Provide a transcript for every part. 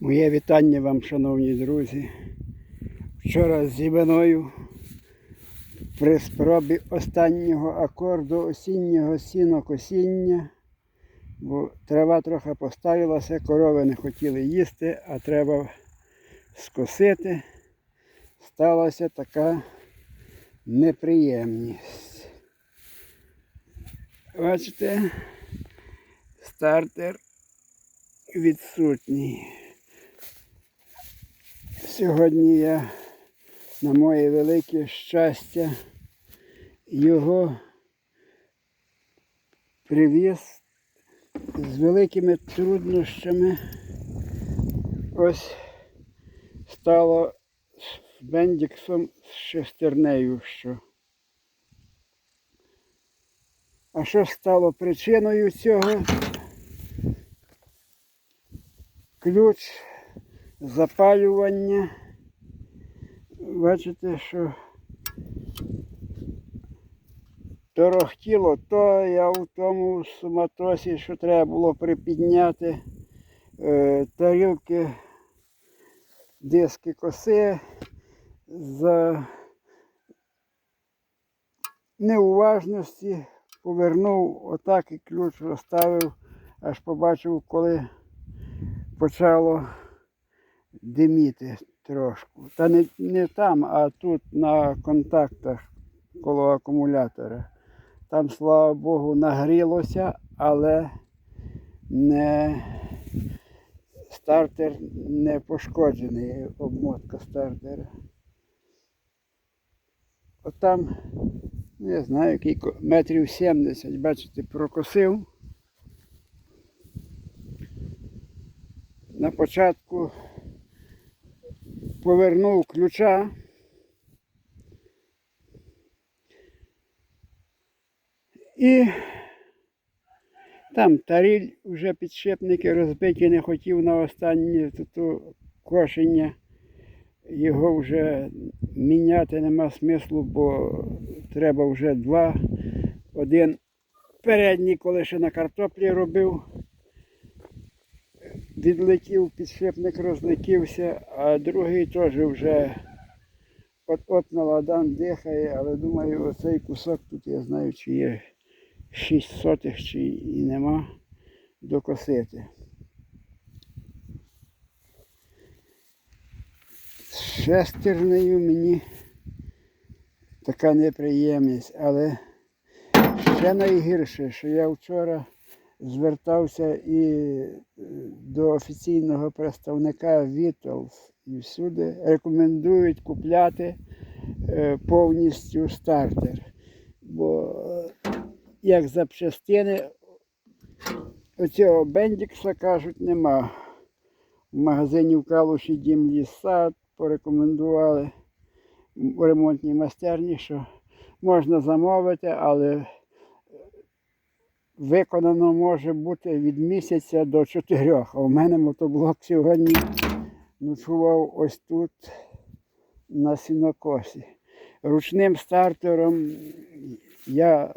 Моє вітання вам, шановні друзі. Вчора зі мною при спробі останнього акорду осіннього сінокосіння, бо трава трохи поставилася, корови не хотіли їсти, а треба скосити. Сталася така неприємність. Бачите, стартер відсутній. Сьогодні я, на моє велике щастя, його привіз з великими труднощами. Ось стало з бендіксом з шестернею. Що. А що стало причиною цього? Ключ запалювання. Бачите, що торохтіло, то я в тому суматосі, що треба було припідняти е, тарілки, диски коси за неуважності повернув отак і ключ розставив, аж побачив, коли почало диміти трошку. Та не, не там, а тут на контактах коло акумулятора. Там, слава Богу, нагрілося, але не стартер не пошкоджений, обмотка стартера. От там, ну, я знаю, який метрів 70, бачите, прокосив. на початку повернув ключа. І там таріль вже підшипники розбиті, не хотів на останнє тут кошення. Його вже міняти нема смислу, бо треба вже два. Один передній, коли ще на картоплі робив, відлетів, підшипник розлетівся, а другий теж вже от-от на ладан дихає, але думаю, оцей кусок тут я знаю, чи є 6 сотих, чи і нема докосити. З шестернею мені така неприємність, але ще найгірше, що я вчора звертався і е, до офіційного представника Вітлз і всюди рекомендують купляти е, повністю стартер. Бо е, як запчастини оцього бендікса кажуть нема. В магазині в Калуші Дім Ліса порекомендували в ремонтній майстерні, що можна замовити, але виконано може бути від місяця до чотирьох. А у мене мотоблок сьогодні ночував ось тут на сінокосі. Ручним стартером я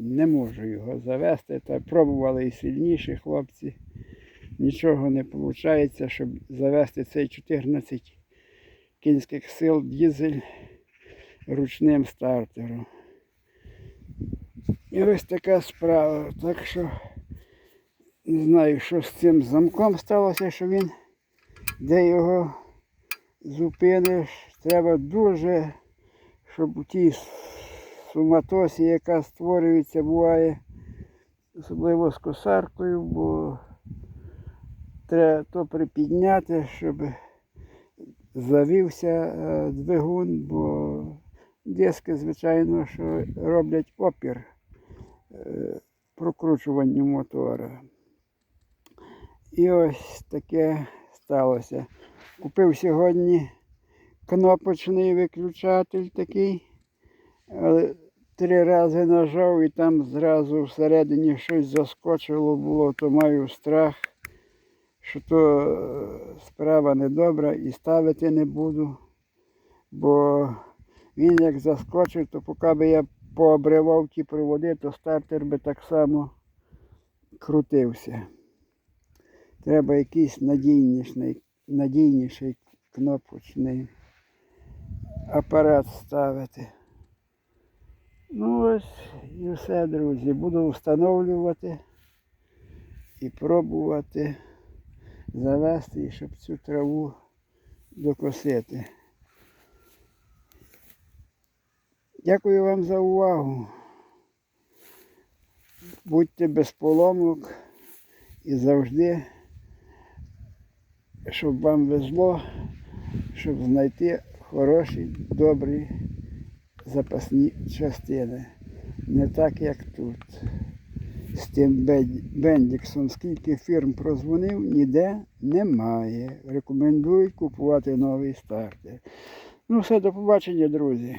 не можу його завести. Та пробували і сильніші хлопці. Нічого не виходить, щоб завести цей 14 кінських сил дізель ручним стартером. І ось така справа. Так що не знаю, що з цим замком сталося, що він де його зупиниш. Треба дуже, щоб у тій суматосі, яка створюється, буває, особливо з косаркою, бо треба то припідняти, щоб завівся е, двигун, бо диски, звичайно, що роблять опір прокручуванню мотора. І ось таке сталося. Купив сьогодні кнопочний виключатель такий, але три рази нажав і там зразу всередині щось заскочило було, то маю страх, що то е, справа недобра і ставити не буду. Бо він як заскочив, то поки би я пообривав ті проводи, то стартер би так само крутився. Треба якийсь надійніший надійніший кнопочний апарат ставити. Ну ось і все, друзі. Буду встановлювати і пробувати завести, щоб цю траву докосити. Дякую вам за увагу. Будьте без поломок і завжди, щоб вам везло, щоб знайти хороші, добрі запасні частини. Не так, як тут. З тим Бен- Бендіксом, скільки фірм прозвонив, ніде немає. Рекомендую купувати новий стартер. Ну, все, до побачення, друзі.